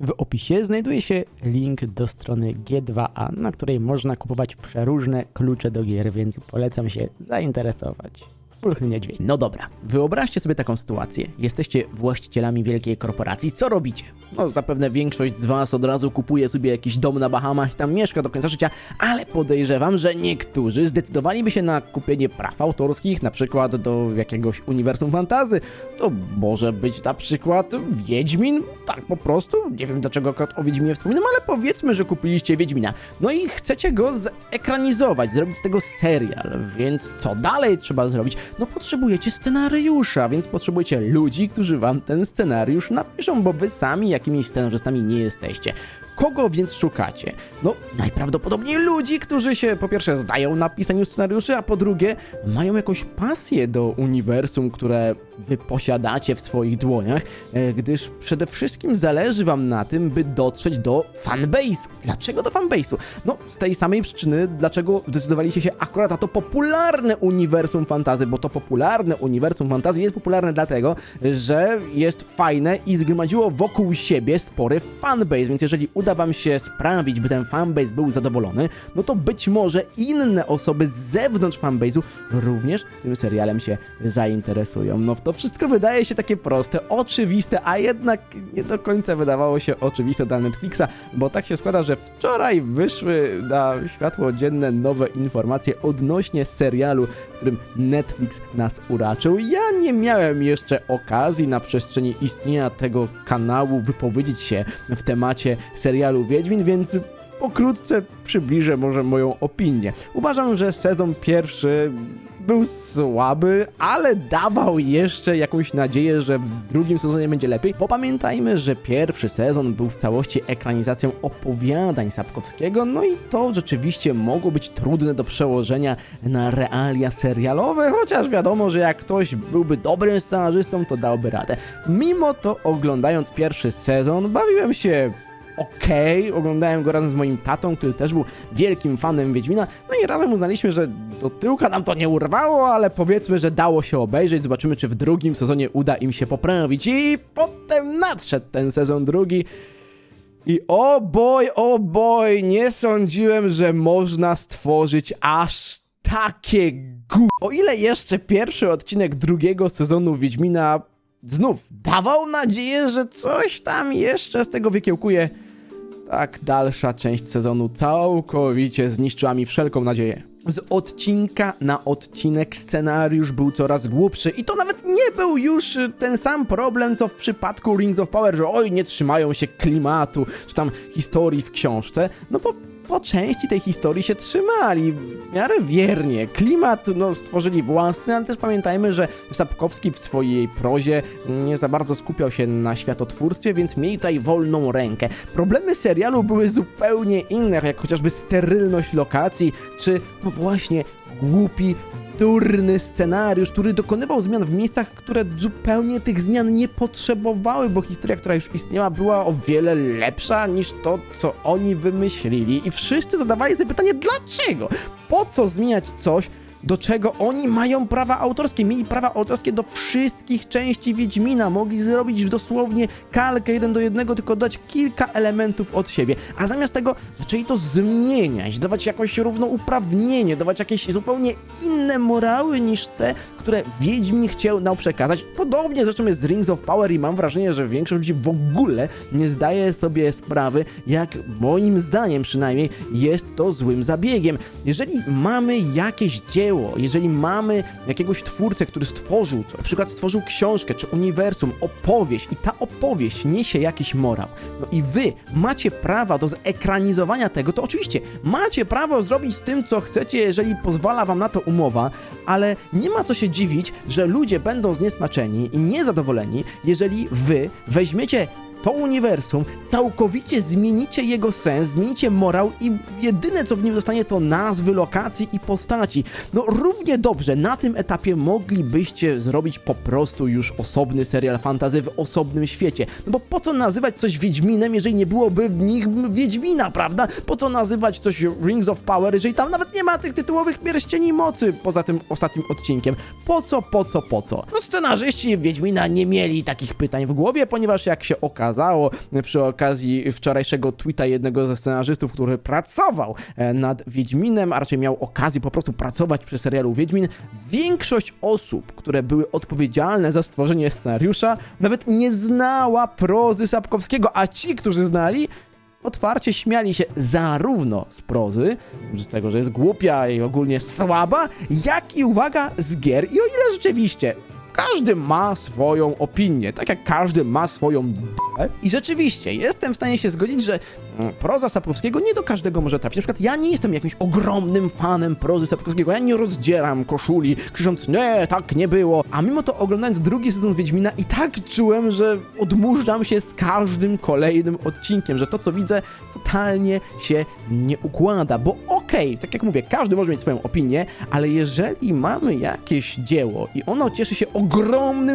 W opisie znajduje się link do strony G2A, na której można kupować przeróżne klucze do gier, więc polecam się zainteresować. Niedźwiedź. No dobra, wyobraźcie sobie taką sytuację. Jesteście właścicielami wielkiej korporacji. Co robicie? No, zapewne większość z Was od razu kupuje sobie jakiś dom na Bahamach i tam mieszka do końca życia, ale podejrzewam, że niektórzy zdecydowaliby się na kupienie praw autorskich, na przykład do jakiegoś uniwersum fantazy. To może być na przykład Wiedźmin, tak po prostu. Nie wiem dlaczego akurat o Wiedźminie wspominam, ale powiedzmy, że kupiliście Wiedźmina. No i chcecie go zekranizować, zrobić z tego serial, więc co dalej trzeba zrobić? No potrzebujecie scenariusza, więc potrzebujecie ludzi, którzy wam ten scenariusz napiszą, bo wy sami jakimiś scenarzystami nie jesteście. Kogo więc szukacie? No, najprawdopodobniej ludzi, którzy się po pierwsze zdają na pisaniu scenariuszy, a po drugie mają jakąś pasję do uniwersum, które wy posiadacie w swoich dłoniach, e, gdyż przede wszystkim zależy wam na tym, by dotrzeć do fanbase'u. Dlaczego do fanbase'u? No, z tej samej przyczyny, dlaczego zdecydowaliście się akurat na to popularne uniwersum fantazy, bo to popularne uniwersum fantazy jest popularne dlatego, że jest fajne i zgromadziło wokół siebie spory fanbase, więc jeżeli uda wam się sprawić, by ten fanbase był zadowolony, no to być może inne osoby z zewnątrz fanbase'u również tym serialem się zainteresują. No to wszystko wydaje się takie proste, oczywiste, a jednak nie do końca wydawało się oczywiste dla Netflixa, bo tak się składa, że wczoraj wyszły na światło dzienne nowe informacje odnośnie serialu, którym Netflix nas uraczył. Ja nie miałem jeszcze okazji na przestrzeni istnienia tego kanału wypowiedzieć się w temacie serialu Wiedźmin, więc pokrótce przybliżę może moją opinię. Uważam, że sezon pierwszy był słaby, ale dawał jeszcze jakąś nadzieję, że w drugim sezonie będzie lepiej, bo pamiętajmy, że pierwszy sezon był w całości ekranizacją opowiadań Sapkowskiego, no i to rzeczywiście mogło być trudne do przełożenia na realia serialowe, chociaż wiadomo, że jak ktoś byłby dobrym scenarzystą, to dałby radę. Mimo to oglądając pierwszy sezon, bawiłem się okej, oglądałem go razem z moim tatą, który też był wielkim fanem Wiedźmina, no i razem uznaliśmy, że do tyłka nam to nie urwało, ale powiedzmy, że dało się obejrzeć, zobaczymy, czy w drugim sezonie uda im się poprawić. I potem nadszedł ten sezon drugi. I o boj, o boj, nie sądziłem, że można stworzyć aż takie gu... O ile jeszcze pierwszy odcinek drugiego sezonu Wiedźmina znów dawał nadzieję, że coś tam jeszcze z tego wykiełkuje, tak dalsza część sezonu całkowicie zniszczyła mi wszelką nadzieję. Z odcinka na odcinek scenariusz był coraz głupszy i to nawet nie był już y, ten sam problem, co w przypadku Rings of Power, że oj, nie trzymają się klimatu, czy tam historii w książce, no bo po części tej historii się trzymali w miarę wiernie. Klimat no, stworzyli własny, ale też pamiętajmy, że Sapkowski w swojej prozie nie za bardzo skupiał się na światotwórstwie, więc mieli tutaj wolną rękę. Problemy serialu były zupełnie inne, jak chociażby sterylność lokacji, czy no właśnie głupi, durny scenariusz, który dokonywał zmian w miejscach, które zupełnie tych zmian nie potrzebowały, bo historia, która już istniała, była o wiele lepsza niż to, co oni wymyślili. I wszyscy zadawali sobie pytanie, dlaczego? Po co zmieniać coś, do czego oni mają prawa autorskie. Mieli prawa autorskie do wszystkich części Wiedźmina. Mogli zrobić dosłownie kalkę jeden do jednego, tylko dać kilka elementów od siebie. A zamiast tego zaczęli to zmieniać, dawać jakoś równouprawnienie, dawać jakieś zupełnie inne morały niż te, które Wiedźmin chciał nam przekazać. Podobnie zresztą jest z Rings of Power i mam wrażenie, że większość ludzi w ogóle nie zdaje sobie sprawy, jak moim zdaniem przynajmniej jest to złym zabiegiem. Jeżeli mamy jakieś dzieło, jeżeli mamy jakiegoś twórcę, który stworzył co, na przykład stworzył książkę czy uniwersum, opowieść i ta opowieść niesie jakiś morał, no i wy macie prawa do zekranizowania tego, to oczywiście macie prawo zrobić z tym, co chcecie, jeżeli pozwala wam na to umowa, ale nie ma co się dziwić, że ludzie będą zniesmaczeni i niezadowoleni, jeżeli wy weźmiecie to uniwersum, całkowicie zmienicie jego sens, zmienicie morał i jedyne co w nim zostanie to nazwy, lokacji i postaci. No równie dobrze na tym etapie moglibyście zrobić po prostu już osobny serial fantazy w osobnym świecie. No bo po co nazywać coś Wiedźminem, jeżeli nie byłoby w nich Wiedźmina, prawda? Po co nazywać coś Rings of Power, jeżeli tam nawet nie ma tych tytułowych pierścieni mocy poza tym ostatnim odcinkiem? Po co, po co, po co? No scenarzyści Wiedźmina nie mieli takich pytań w głowie, ponieważ jak się okazało, okazało przy okazji wczorajszego tweeta jednego ze scenarzystów, który pracował e, nad Wiedźminem, a raczej miał okazję po prostu pracować przy serialu Wiedźmin, większość osób, które były odpowiedzialne za stworzenie scenariusza, nawet nie znała prozy Sapkowskiego, a ci, którzy znali, otwarcie śmiali się zarówno z prozy, z tego, że jest głupia i ogólnie słaba, jak i uwaga, z gier. I o ile rzeczywiście każdy ma swoją opinię, tak jak każdy ma swoją d***ę. I rzeczywiście, jestem w stanie się zgodzić, że mm, proza Sapkowskiego nie do każdego może trafić. Na przykład ja nie jestem jakimś ogromnym fanem prozy Sapkowskiego, ja nie rozdzieram koszuli, krzycząc nie, tak nie było. A mimo to oglądając drugi sezon Wiedźmina i tak czułem, że odmurzam się z każdym kolejnym odcinkiem, że to co widzę totalnie się nie układa, bo okej, tak jak mówię, każdy może mieć swoją opinię, ale jeżeli mamy jakieś dzieło i ono cieszy się ogromnym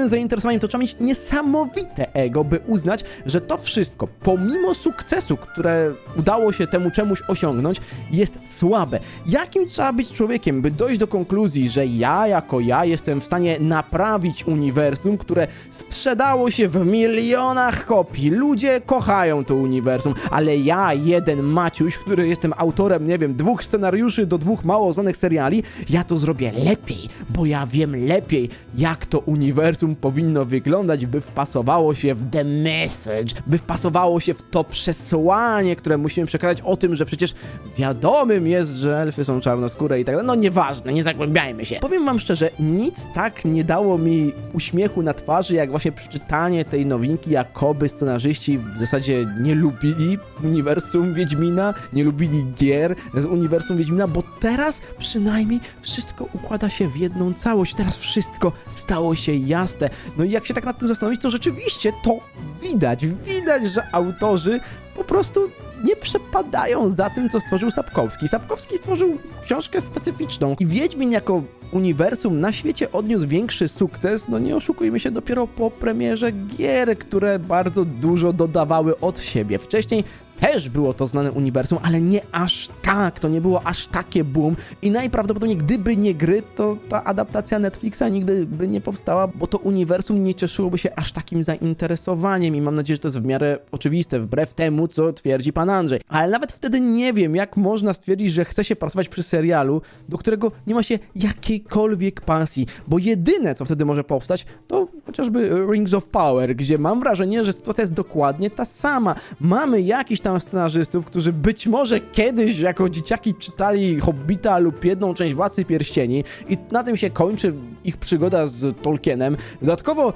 zainteresowaniem, to trzeba mieć niesamowite ego, by uznać, że to wszystko, pomimo sukcesu, które udało się temu czemuś osiągnąć, jest słabe. Jakim trzeba być człowiekiem, by dojść do konkluzji, że ja jako ja jestem w stanie naprawić uniwersum, które sprzedało się w milionach kopii. Ludzie kochają to uniwersum, ale ja, jeden Maciuś, który jestem autorem, nie wiem, dwóch scenariuszy do dwóch mało znanych seriali, ja to zrobię lepiej, bo ja wiem lepiej, jak to uniwersum powinno wyglądać, by wpasowało się w the message, by wpasowało się w to przesłanie, które musimy przekazać o tym, że przecież wiadomym jest, że elfy są czarnoskóre i tak dalej. No nieważne, nie zagłębiajmy się. Powiem wam szczerze, nic tak nie dało mi uśmiechu na twarzy, jak właśnie przeczytanie tej nowinki, jakoby scenarzyści w zasadzie nie lubili uniwersum Wiedźmina, nie lubili gier z uniwersum Wiedźmina, bo teraz przynajmniej wszystko układa się w jedną całość. Teraz wszystko stało się jasne. No i jak się tak nad tym zastanowić, to rzeczywiście to widać. Widać, że autorzy po prostu nie przepadają za tym, co stworzył Sapkowski. Sapkowski stworzył książkę specyficzną i Wiedźmin jako uniwersum na świecie odniósł większy sukces, no nie oszukujmy się, dopiero po premierze gier, które bardzo dużo dodawały od siebie. Wcześniej też było to znane uniwersum, ale nie aż tak, to nie było aż takie boom i najprawdopodobniej gdyby nie gry, to ta adaptacja Netflixa nigdy by nie powstała, bo to uniwersum nie cieszyłoby się aż takim zainteresowaniem i mam nadzieję, że to jest w miarę oczywiste, wbrew temu, co twierdzi pan Andrzej. Ale nawet wtedy nie wiem, jak można stwierdzić, że chce się pracować przy serialu, do którego nie ma się jakiejkolwiek pasji, bo jedyne, co wtedy może powstać, to chociażby Rings of Power, gdzie mam wrażenie, że sytuacja jest dokładnie ta sama. Mamy jakiś tam scenarzystów, którzy być może kiedyś jako dzieciaki czytali Hobbita lub jedną część Władcy Pierścieni i na tym się kończy ich przygoda z Tolkienem. Dodatkowo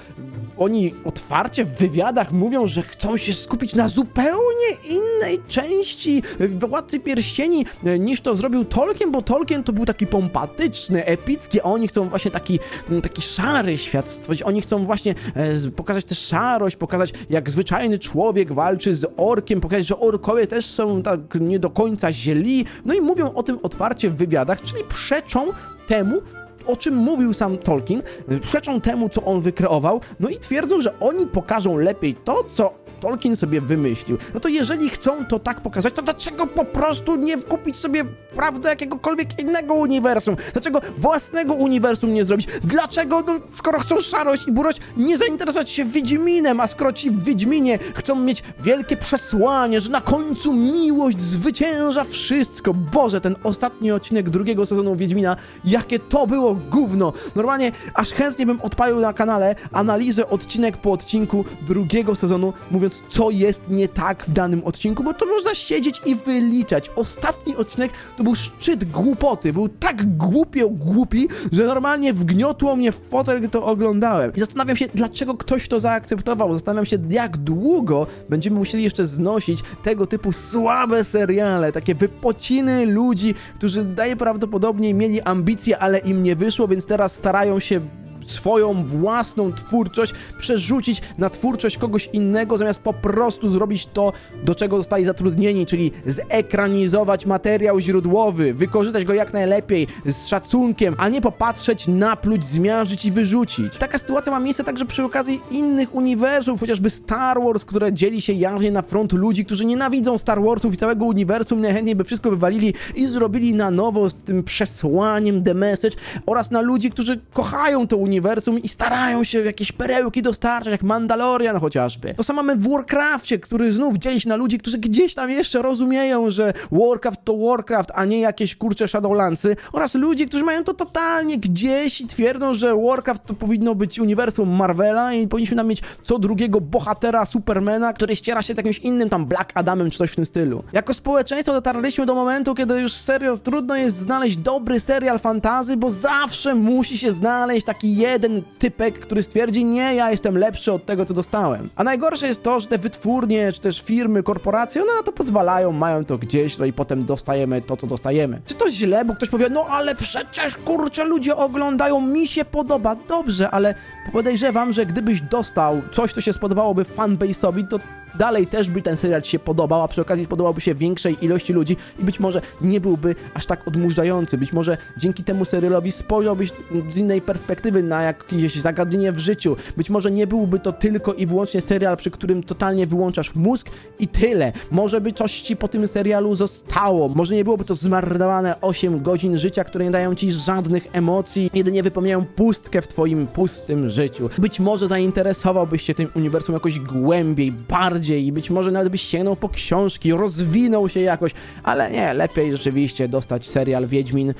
oni otwarcie w wywiadach mówią, że chcą się skupić na zupełnie innej części Władcy Pierścieni e, niż to zrobił Tolkien, bo Tolkien to był taki pompatyczny, epicki, a oni chcą właśnie taki, taki szary świat stworzyć. Oni chcą właśnie e, pokazać tę szarość, pokazać jak zwyczajny człowiek walczy z orkiem, pokazać, że orkowie też są tak nie do końca źli. No i mówią o tym otwarcie w wywiadach, czyli przeczą temu, o czym mówił sam Tolkien, przeczą temu, co on wykreował, no i twierdzą, że oni pokażą lepiej to, co Tolkien sobie wymyślił. No to jeżeli chcą to tak pokazać, to dlaczego po prostu nie kupić sobie praw do jakiegokolwiek innego uniwersum? Dlaczego własnego uniwersum nie zrobić? Dlaczego, no, skoro chcą szarość i burość, nie zainteresować się Wiedźminem, a skoro ci w Wiedźminie chcą mieć wielkie przesłanie, że na końcu miłość zwycięża wszystko. Boże, ten ostatni odcinek drugiego sezonu Wiedźmina, jakie to było gówno. Normalnie aż chętnie bym odpalił na kanale analizę odcinek po odcinku drugiego sezonu, mówiąc co jest nie tak w danym odcinku, bo to można siedzieć i wyliczać. Ostatni odcinek to był szczyt głupoty, był tak głupio głupi, że normalnie wgniotło mnie w fotel, gdy to oglądałem. I zastanawiam się, dlaczego ktoś to zaakceptował. Zastanawiam się, jak długo będziemy musieli jeszcze znosić tego typu słabe seriale, takie wypociny ludzi, którzy najprawdopodobniej mieli ambicje, ale im nie wyszło, więc teraz starają się swoją własną twórczość przerzucić na twórczość kogoś innego, zamiast po prostu zrobić to, do czego zostali zatrudnieni, czyli zekranizować materiał źródłowy, wykorzystać go jak najlepiej, z szacunkiem, a nie popatrzeć, napluć, zmiażdżyć i wyrzucić. Taka sytuacja ma miejsce także przy okazji innych uniwersów, chociażby Star Wars, które dzieli się jawnie na front ludzi, którzy nienawidzą Star Warsów i całego uniwersum, najchętniej by wszystko wywalili i zrobili na nowo z tym przesłaniem The Message oraz na ludzi, którzy kochają to uniwersum, uniwersum i starają się jakieś perełki dostarczać, jak Mandalorian chociażby. To samo mamy w Warcrafcie, który znów dzieli się na ludzi, którzy gdzieś tam jeszcze rozumieją, że Warcraft to Warcraft, a nie jakieś kurcze Shadowlandsy, oraz ludzi, którzy mają to totalnie gdzieś i twierdzą, że Warcraft to powinno być uniwersum Marvela i powinniśmy tam mieć co drugiego bohatera Supermana, który ściera się z jakimś innym tam Black Adamem czy coś w tym stylu. Jako społeczeństwo dotarliśmy do momentu, kiedy już serio trudno jest znaleźć dobry serial fantazy, bo zawsze musi się znaleźć taki jeden typek, który stwierdzi, nie, ja jestem lepszy od tego, co dostałem. A najgorsze jest to, że te wytwórnie, czy też firmy, korporacje, one na to pozwalają, mają to gdzieś, no i potem dostajemy to, co dostajemy. Czy to źle, bo ktoś powie, no ale przecież, kurczę, ludzie oglądają, mi się podoba, dobrze, ale podejrzewam, że gdybyś dostał coś, co się spodobałoby fanbase'owi, to dalej też by ten serial ci się podobał, a przy okazji spodobałby się większej ilości ludzi i być może nie byłby aż tak odmurzający. Być może dzięki temu serialowi spojrzałbyś z innej perspektywy na jakieś zagadnienie w życiu. Być może nie byłby to tylko i wyłącznie serial, przy którym totalnie wyłączasz mózg i tyle. Może by coś ci po tym serialu zostało. Może nie byłoby to zmarnowane 8 godzin życia, które nie dają ci żadnych emocji, jedynie wypełniają pustkę w twoim pustym życiu. Być może zainteresowałbyś się tym uniwersum jakoś głębiej, bardziej i być może nawet byś sięgnął po książki, rozwinął się jakoś, ale nie, lepiej rzeczywiście dostać serial Wiedźmin,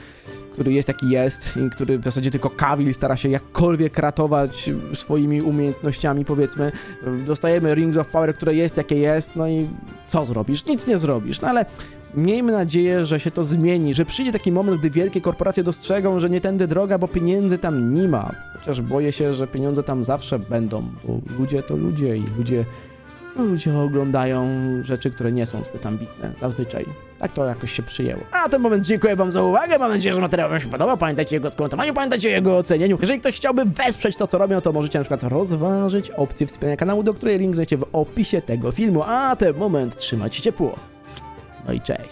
który jest jaki jest i który w zasadzie tylko Cavill stara się jakkolwiek ratować swoimi umiejętnościami, powiedzmy. Dostajemy Rings of Power, które jest jakie jest, no i co zrobisz? Nic nie zrobisz, no ale miejmy nadzieję, że się to zmieni, że przyjdzie taki moment, gdy wielkie korporacje dostrzegą, że nie tędy droga, bo pieniędzy tam nie ma. Chociaż boję się, że pieniądze tam zawsze będą, bo ludzie to ludzie i ludzie no, ludzie oglądają rzeczy, które nie są zbyt ambitne, zazwyczaj. Tak to jakoś się przyjęło. A ten moment dziękuję wam za uwagę, mam nadzieję, że materiał wam się podobał, pamiętajcie o jego skomentowaniu, pamiętajcie o jego ocenieniu. Jeżeli ktoś chciałby wesprzeć to, co robią, to możecie na przykład rozważyć opcję wspierania kanału, do której link znajdziecie w opisie tego filmu. A ten moment trzymajcie ciepło. No i cześć.